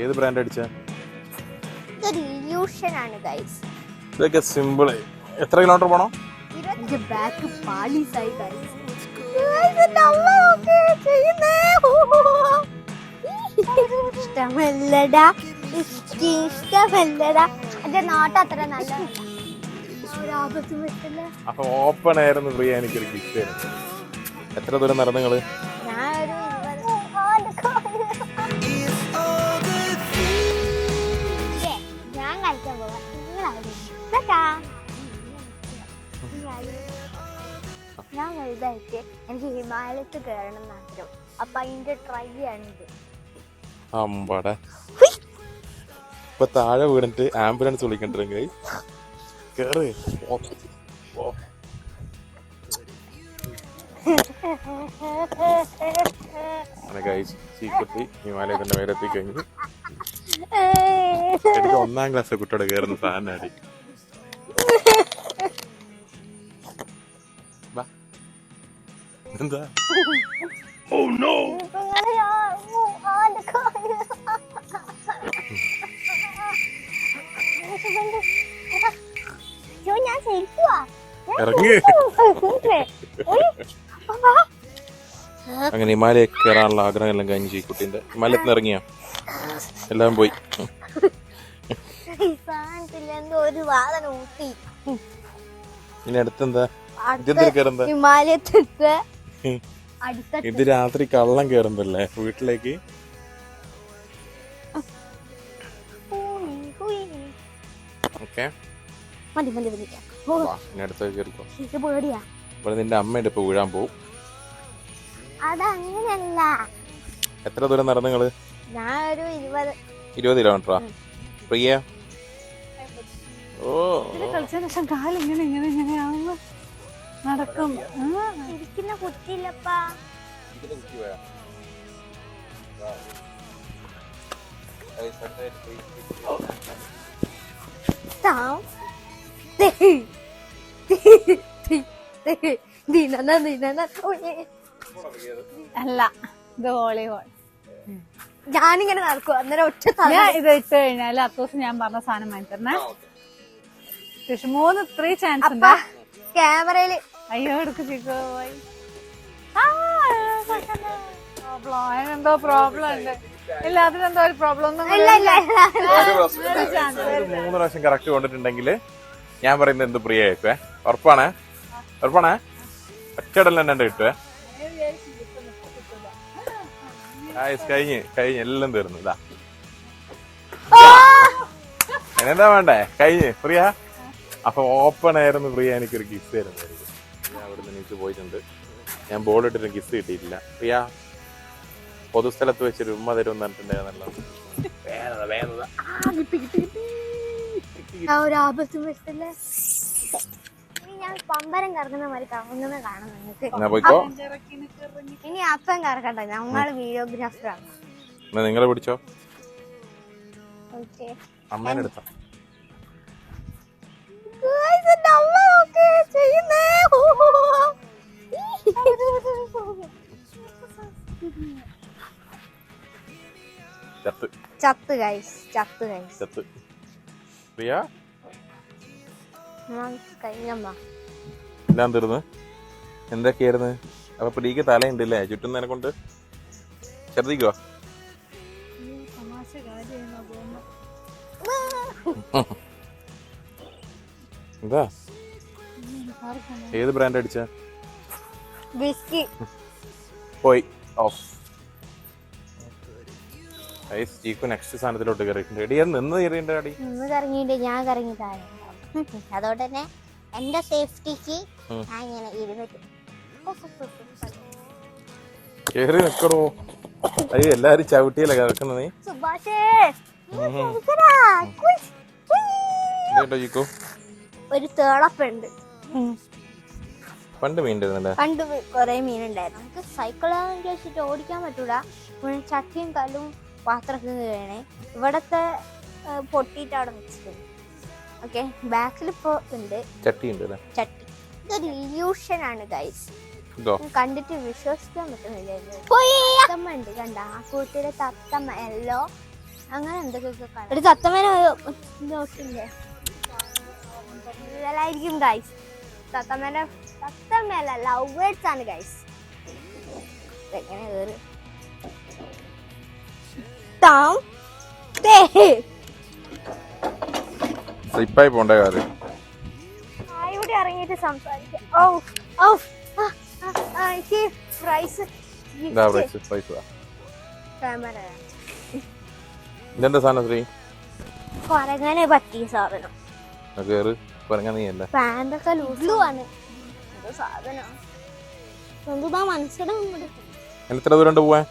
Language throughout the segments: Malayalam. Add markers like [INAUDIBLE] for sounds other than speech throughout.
ഏത് ബ്രാൻഡ് അടിച്ച? ഇതൊരു ഇല്യൂഷൻ ആണ് ഗൈസ് ഇതൊക്കെ സിമ്പിൾ എത്ര കിലോമീറ്റർ പോണം? എന്റെ ബാക്ക് പാളീസായി ഗൈസ് ഇഷ്ടമല്ലടാ ഇഷ്ടി ഇഷ്ടമല്ലടാ. എന്റെ നോട്ട് അത്ര നല്ല അപ്പൊ ഓപ്പൺ ആയിരുന്നു ഫ്രീ എനിക്കൊരു ഗിഫ്റ്റ് ആയിരുന്നു എത്ര ദൂരം നടന്നു നിങ്ങൾ? ഞാൻ വലുതായിട്ട് എനിക്ക് ഹിമാലയത്ത് കയറണം എന്ന് ആഗ്രഹം. അപ്പൊ അതിന്റെ ട്രൈ ആണിത്. അമ്പടെ. ഇപ്പൊ താഴെ വീണിട്ട് ആംബുലൻസ് വിളിക്കണ്ടെങ്കിൽ കേറ്. ചീക്കുട്ടി ഹിമാലയത്തിന്റെ മേലെത്തി കഴിഞ്ഞു [LAUGHS] എനിക്ക് ഒന്നാം ക്ലാസ് കുട്ടിയോടെ കയറുന്ന സാധനമാണ് എന്താ? ശരിക്കുവാ ഇറങ്ങ്. അങ്ങനെ ഹിമാലയ കയറാനുള്ള ആഗ്രഹം എല്ലാം കഴിഞ്ഞ് ചീക്കുട്ടിന്റെ ഹിമാലയത്തിൽ നിന്ന് ഇറങ്ങിയാ? എല്ലാം പോയി. ഇനി അടുത്തെന്താ? ഹിമാലയത്തെ ഇത് രാത്രി കള്ളം കേറുന്നല്ലേ വീട്ടിലേക്ക്? ഓക്കെ. മതി പേടിയാ. ഇവിടെ നിന്റെ അമ്മയുടെ ഇപ്പൊ വീഴാൻ പോവും. എത്ര ദൂരം നടന്നു നിങ്ങൾ? ഞാനൊരു ഇരുപത്. ഇരുപത് കിലോമീറ്ററാ പ്രിയ? ഓ. കളിച്ചതിന് ശേഷം കാലിങ്ങനെ ഇങ്ങനെ ഇങ്ങനെയാവുമ്പോ നടക്കും. ഇരിക്കുന്ന കുത്തിയില്ലപ്പാ. അല്ല ഇത് വോളിബോൾ. ഞാനിങ്ങനെ നടക്കും അന്നേരം ഒറ്റ ഇത് ഇട്ട് കഴിഞ്ഞാൽ അത്ത ദിവസം ഞാൻ പറഞ്ഞ സാധനം വാങ്ങി തരണേ പക്ഷെ മൂന്ന് ത്രീ ചാൻസ് ഉണ്ട്. ക്യാമറയിൽ അയ്യോ എടുക്ക് ചിക്കോ പോയി. പ്രോബ്ലം എന്തോ പ്രോബ്ലം ഉണ്ട്. ഇല്ല അതിനെന്തോ ഒരു പ്രോബ്ലം ഒന്നും മൂന്ന് പ്രാവശ്യം കറക്റ്റ് കൊണ്ടിട്ടുണ്ടെങ്കിൽ ഞാൻ പറയുന്നത് എന്ത് പ്രിയ കേൾക്കുവേ? ഉറപ്പാണേ? ഉറപ്പാണേ? ഒറ്റടല്ല എന്നെ കിട്ടുവേ. ആയിസ് കഴിഞ്ഞ് കഴിഞ്ഞ് എല്ലാം തീർന്നു. ഇതാ. എന്താ വേണ്ടേ? കഴിഞ്ഞ് പ്രിയ? അപ്പൊ ഓപ്പൺ ആയിരുന്നു പ്രിയ എനിക്കൊരു ഗിഫ്റ്റ് തരുന്നതായിരിക്കും ഞാൻ അവിടെ നിന്ന് എനിക്ക് പോയിട്ടുണ്ട്. ഞാൻ ബോൾ ഇട്ടിട്ട് കിസ് കിട്ടിയിട്ടില്ല. പ്രിയ പൊതുസ്ഥലത്ത് വെച്ചൊരു ഉമ്മ തരും പമ്പരം കറങ്ങുന്ന മാതിരി കറങ്ങുന്ന കാണാം നിങ്ങൾക്ക്. പോയിക്കോ? ഇനി അപ്പം കറക്കട്ടെ ഞങ്ങൾ വീഡിയോഗ്രാഫറാണ് എന്നാ നിങ്ങളെ പിടിച്ചോ? ഓക്കെ ചത്ത് ചത്ത് ഗൈസ് ചത്ത്. ഗൈസ് ചത്ത് പ്രിയ കഴിഞ്ഞമ്മ എല്ലാം തീർന്ന് എന്തൊക്കെയായിരുന്നു? അപ്പൊ പ്രിയക്ക് തലയുണ്ടല്ലേ? ചുറ്റും നേരെ കൊണ്ട്? ഛർദിക്കോ [LAUGHS] എന്താ? ഏത് ബ്രാൻഡ് അടിച്ച? പോയി. ഓഫ്. ഐസ് ചീക്കു നെക്സ്റ്റ് സാധനത്തിലോട്ട് കയറിയിട്ടുണ്ട് എടി അത് നിന്ന് കയറിയിട്ടുണ്ട് അടി നിന്ന് കറങ്ങിയിട്ട് ഞാൻ കറങ്ങി താഴെ. അതുകൊണ്ട് തന്നെ എന്റെ സേഫ്റ്റിക്ക്. ഞാൻ ഇങ്ങനെ ഇരുന്നിട്ട് കേറി നിക്കടോ. അയ്യോ എല്ലാരും ചവിട്ടിയല്ലേ കിടക്കുന്നത് നീ? സുഭാഷേ ഒരു തേളപ്പുണ്ട്. പണ്ട് മീൻ പണ്ട് കൊറേ മീനുണ്ടായിരുന്നു. നമുക്ക് സൈക്കിൾ വെച്ചിട്ട് ഓടിക്കാൻ പറ്റൂല. ചട്ടിയും കല്ലും പാത്രമൊക്കെ വീണേ. ഇവിടത്തെ പൊട്ടിയിട്ട് അവിടെ വെച്ചിട്ടുണ്ട് ഓക്കെ ബാക്കിൽ ഇപ്പോൾ ഉണ്ട്. ചട്ടി ഉണ്ട് ചട്ടി. ഇതൊരു ഇല്യൂഷൻ ആണ് ഗൈസ് കണ്ടിട്ട് വിശ്വസിക്കാൻ പറ്റുന്നില്ല തത്തമ്മ ഉണ്ട് കണ്ട? ആ കൂട്ടിയുടെ തത്തമ്മ എല്ലോ അങ്ങനെ എന്തൊക്കെയൊക്കെ കാണാം ഒരു തത്തമ്മേനെ നോക്കില്ലേ ായിരിക്കും ഗൈസ് തത്തമ്മേന്റെ തത്തമ്മയല്ല ലവ് ബേർഡ്സ് ആണ് ഗൈസ് എങ്ങനെ കേറി തേ സ്ലിപ്പായി പോണ്ടേ കാര്യം. ഇവിടെ ഇറങ്ങിയിട്ട് സംസാരിക്കാം. ഓ ഓ എനിക്ക് പ്രൈസ് ഇതെന്താ സാധനം ശ്രീ? കൊരങ്ങനെ പറ്റിയ സാധനം. കേറ്. പറഞ്ഞ നീ അല്ല? പാന്റൊക്കെ ലൂസിലു ആണ് സാധനം. മനസ്സിലാവുന്നത് എത്ര ദൂരം പോവാൻ?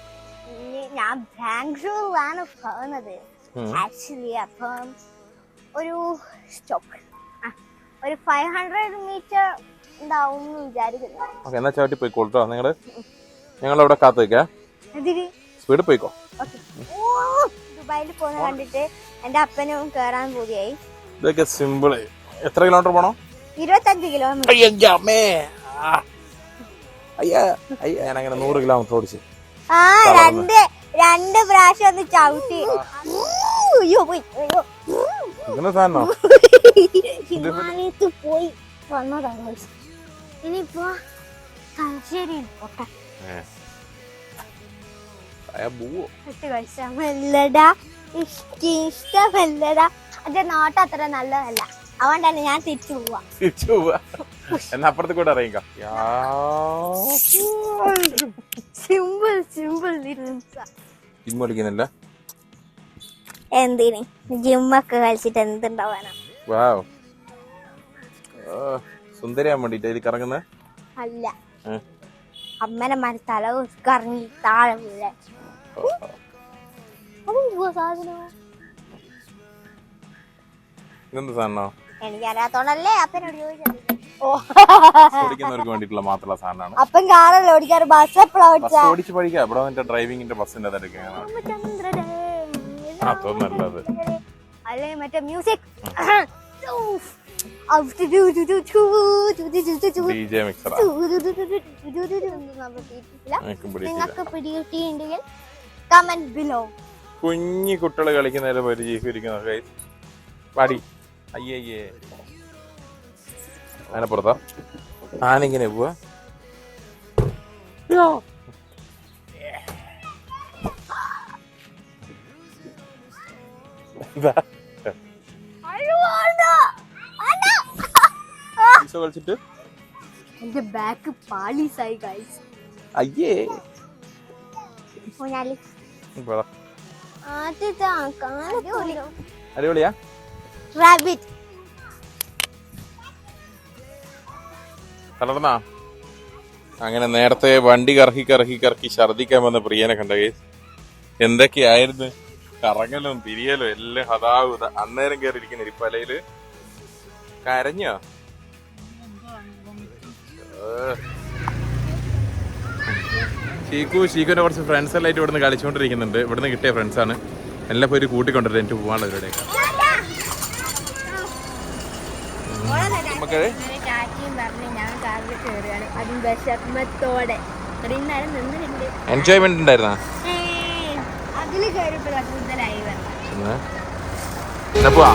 ഞാൻ ബാംഗ്ലൂരിലാണ് പോകുന്നത്. ആക്ച്വലി അപ്പം ഒരു സ്റ്റോക്ക് ഒരു ഫൈവ് ഹൺഡ്രഡ് മീറ്റർ ഉണ്ടാവും എന്ന് വിചാരിക്കുന്നു. ഓക്കെ എന്നാ ചവിട്ടി പോയിക്കോട്ടോ നിങ്ങൾ. ഞങ്ങളവിടെ കാത്തു നിൽക്കാം. സ്പീഡ് പോയിക്കോ. ദുബായിൽ പോകുന്ന കണ്ടിട്ട് എന്റെ അപ്പനും കേറാൻ പൂതിയായി ഇതൊക്കെ സിമ്പിൾ എത്ര കിലോമീറ്റർ പോണോ? ഇരുപത്തഞ്ച് കിലോമീറ്റർ അയ്യാ അയ്യാ അയ്യ ഞാനങ്ങനെ നൂറ് കിലോമീറ്റർ ഓടിച്ചു. ആ രണ്ട് രണ്ട് പ്രാവശ്യം ഒന്ന് ചവിട്ടി. അയ്യോ പോയി. അയ്യോ. ഇങ്ങനെ സാധനോ [LAUGHS] ഹിമാലയത്ത് പോയി വന്നതാണ്. ഇനിയിപ്പോ തലശ്ശേരി പോട്ടെ. ഇഷ്ടമല്ലടാ അത് നോട്ട് അത്ര നല്ലതല്ല. അതുകൊണ്ടല്ലേ ഞാൻ തിരിച്ചു പോവാ. തിരിച്ചു പോവാ. എന്നാ അപ്പുറത്ത് കൂടെ അറിയിക്കാം. സിമ്പിൾ സിമ്പിൾ ജിമ്മ് കളിക്കുന്നില്ല? എന്തിന്? ജിമ്മൊക്കെ കളിച്ചിട്ട് എന്തുണ്ടാവാനാ? വാവ് ആ, സുന്ദരിയാൻ വേണ്ടിട്ട് ഇതിൽ കറങ്ങുന്നത് അല്ല. അമ്മനെ മരി തല കറങ്ങി താഴെ വീഴാൻ. അതെന്തുവാ സാധനം. ഇതെന്ത് സാധനോ എനിക്കറിയാത്തോണ്ടല്ലേ അപ്പനോട് ചോദിച്ചത്. ഓടിക്കുന്നവർക്ക് വേണ്ടിയിട്ടുള്ള മാത്രമുള്ള സാധനമാണ് അപ്പം കാറല്ലേ ഓടിക്കാറ് ബസ് ബസ് ഓടിച്ച് പഠിക്കാം ഇവിടെ നിന്റെ ഡ്രൈവിംഗിന്റെ ബസ്സിന്റെ അതോ നല്ലത് അല്ലെ മറ്റേ മ്യൂസിക് നിങ്ങൾക്ക് കമന്റ് ബിലോ കുഞ്ഞി കുട്ടികൾ കളിക്കുന്നതിൽ പരിചയിച്ചിരിക്കുന്ന പാടി അയ്യയ്യേ അതിനപ്പുറത്താ ആനിങ്ങനെ പോവാ. കളിച്ചിട്ട് എന്റെ ബാക്ക് പാളീസായി ഗൈസ് അയ്യേ. അടിപൊളിയാ? റാബിറ്റ് തളർന്നാ അങ്ങനെ നേരത്തെ വണ്ടി കറക്കി കറക്കി കറക്കി ഛർദിക്കാൻ വന്ന പ്രിയനെ കണ്ട കേസ് എന്തൊക്കെയായിരുന്നു? കറങ്ങലും തിരിയലും എല്ലാം ഹതാവുത അന്നേരം കയറിയിരിക്കുന്ന ഇരിപ്പലയിൽ കരഞ്ഞോ? ചീക്കു ഷീക്കു ഷീക്കുവിന്റെ കുറച്ച് ഫ്രണ്ട്സ് എല്ലാം ആയിട്ട് ഇവിടുന്ന് കളിച്ചുകൊണ്ടിരിക്കുന്നുണ്ട്. ഇവിടുന്ന് കിട്ടിയ ഫ്രണ്ട്സ് ആണ്. എല്ലാം പോയി കൂട്ടിക്കൊണ്ടിട്ട് എനിക്ക് പോകാനുള്ള ഇവരുടെയൊക്കെ നമുക്ക് ടാറ്റയും പറഞ്ഞ് ഞാൻ കാറിൽ കയറുകയാണ് അതും വിഷമത്തോടെ ഇത്രയും നേരം നിന്നിട്ടുണ്ട് എൻജോയ്മെന്റ് ഉണ്ടായിരുന്നാ? അതിൽ കയറിയപ്പോഴാണ് കൂടുതലായി വന്നത്. പോവാ?